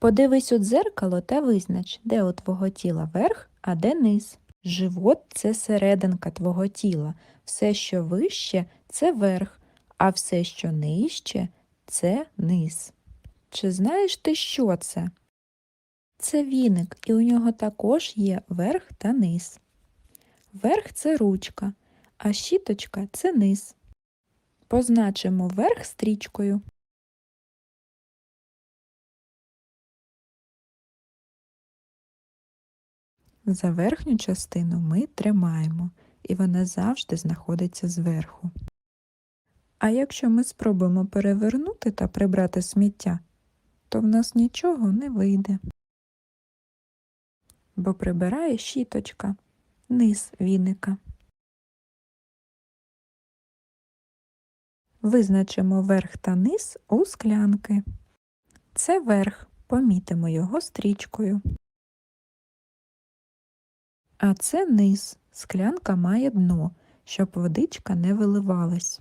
Подивись у дзеркало та визнач, де у твого тіла верх, а де низ. Живот це серединка твого тіла. Все, що вище, це верх, а все, що нижче, це низ. Чи знаєш ти, що це? Це віник, і у нього також є верх та низ. Верх це ручка, а щіточка це низ. Позначимо верх стрічкою. За верхню частину ми тримаємо, і вона завжди знаходиться зверху. А якщо ми спробуємо перевернути та прибрати сміття, то в нас нічого не вийде. Бо прибирає щіточка, низ віника. Визначимо верх та низ у склянки. Це верх, помітимо його стрічкою. А це низ. Склянка має дно, щоб водичка не виливалась.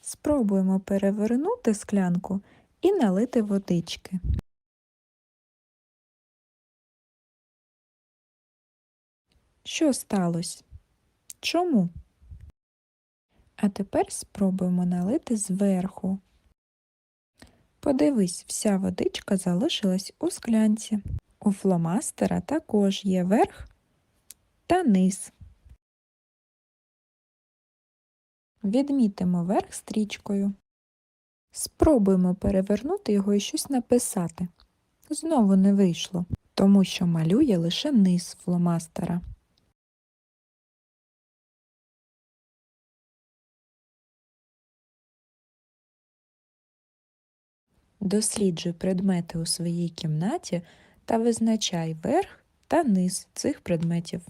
Спробуємо перевернути склянку і налити водички. Що сталося? Чому? А тепер спробуємо налити зверху. Подивись, вся водичка залишилась у склянці. У фломастера також є верх та низ. Відмітимо верх стрічкою. Спробуємо перевернути його і щось написати. Знову не вийшло, тому що малює лише низ фломастера. Досліджуй предмети у своїй кімнаті та визначай верх та низ цих предметів.